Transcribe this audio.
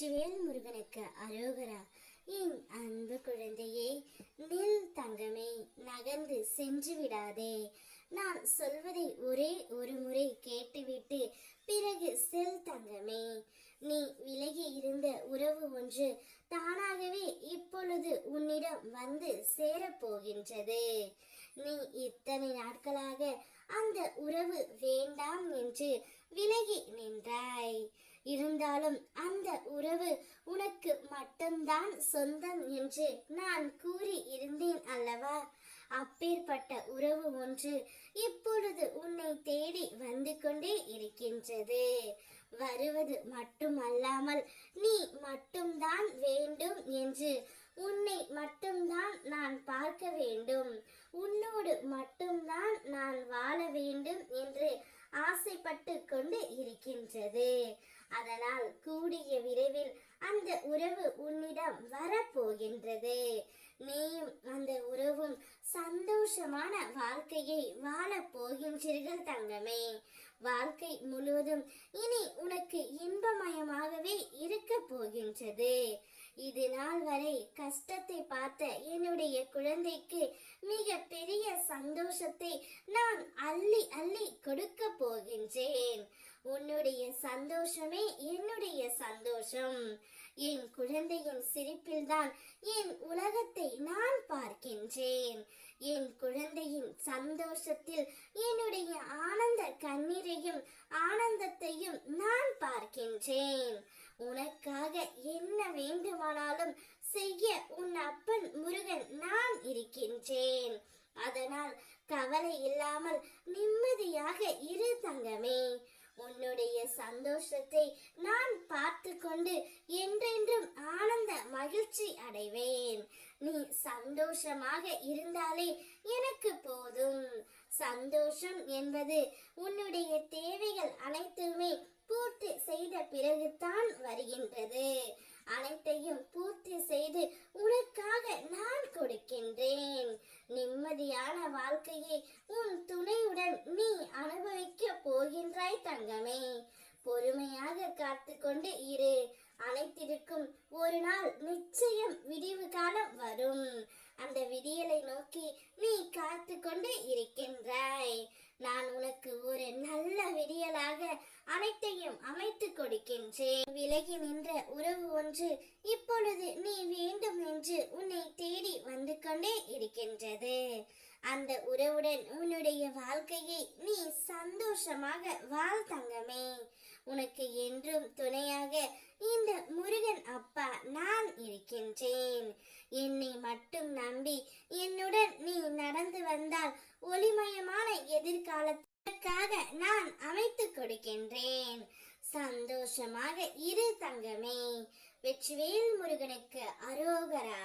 வெற்றிவேல் முருகனுக்கு அரோகரா என் அன்பு குழந்தையே நில் தங்கமே நகர்ந்து சென்று விடாதே. நான் சொல்வதை ஒரே ஒரு முறை கேட்டுவிட்டு பிறகு செல் தங்கமே. நீ விலகி இருந்த உறவு ஒன்று தானாகவே இப்பொழுது உன்னிடம் வந்து சேரப்போகின்றது. நீ இத்தனை நாட்களாக அந்த உறவு வேண்டாம் என்று விலகி நின்றாய். இருந்தாலும் அந்த உறவு உனக்கு மட்டும்தான் சொந்தம் என்று நான் கூறி இருந்தேன் அல்லவா? அப்பேற்பட்ட உறவு ஒன்று இப்பொழுது உன்னை தேடி வந்து கொண்டே இருக்கின்றது. வருவது மட்டுமல்லாமல் நீ மட்டும்தான் வேண்டும் என்று உன்னை மட்டும்தான் நான் பார்க்க வேண்டும் உன்னோடு மட்டும்தான் நான் வாழ வேண்டும் என்று ஏற்பட்டு கொண்டு இருக்கின்றது. அதனால் கூடிய விரைவில் அந்த உறவு உன்னிடம் வரப்போகின்றது. நீயும் அந்த உறவும் சந்தோஷமான வாழ்க்கையை வாழப் போகின்றீர்கள் தங்கமே. வாழ்க்கை முழுவதும் இனி உனக்கு இன்பமயமாகவே இருக்க போகின்றது. இது நாள் வரை கஷ்டத்தை பார்த்த என்னுடைய குழந்தைக்கு மிக பெரிய சந்தோஷத்தை நான் அள்ளி அள்ளி கொடுக்க போகின்றேன். உன்னுடைய சந்தோஷமே என்னுடைய சந்தோஷம். என் குழந்தையின் சிரிப்பில்தான் என் உலகத்தை நான் பார்க்கின்றேன். என் குழந்தையின் சந்தோஷத்தில் என்னுடைய ஆனந்த கண்ணீரையும் ஆனந்தத்தையும் நான் பார்க்கின்றேன். உனக்காக என் வேண்டுமானாலும் செய்ய உன் அப்பன் முருகன் நான் இருக்கின்றேன் அதனால் கவலை இல்லாமல் நிம்மதியாக இரு தங்கமே. உன்னுடைய சந்தோஷத்தை நான் பார்த்து கொண்டு என்றென்றும் ஆனந்த மகிழ்ச்சி அடைவேன். நீ சந்தோஷமாக இருந்தாலே எனக்கு போதும். சந்தோஷம் என்பது உன்னுடைய தேவைகள் அனைத்துமே பூர்த்தி செய்த பிறகுதான் வருகின்றது அனைத்தையும் பூர்த்தி செய்து உனக்காக நான் கொடுக்கின்றேன் நிம்மதியான வாழ்க்கையை உன் துணையுடன் நீ அனுபவிக்க போகின்றாய் தங்கமே. பொறுமையாக காத்து கொண்டு இரு. அனைத்திற்கும் ஒரு நாள் நிச்சயம் விடிவு காலம் வரும். அந்த விடியலை நோக்கி நீ காத்து கொண்டு இருக்கின்றாய். நான் உனக்கு ஒரு நல்ல விடியலாக அனைத்தையும் அமைத்து கொடுக்கின்றேன். விலகி நின்ற உறவு ஒன்று இப்பொழுது நீ வேண்டும் என்று உன் தேடி வந்து கொண்டே இருக்கின்றது அந்த உறவுடன் உன்னுடைய வாழ்க்கையை நீ சந்தோஷமாக வாழ் தங்கமே. உனக்கு என்றும் துணையாக இந்த முருகன் அப்பா நான் இருக்கின்றேன். என்னை மட்டும் நம்பி என்னுடன் நீ நடந்து வந்தால் ஒளிமயமான எதிர்காலத்திற்காக நான் அமைத்து கொடுக்கின்றேன். சந்தோஷமாக இரு தங்கமே. வெற்றிவேல் முருகனுக்கு அரோகரா.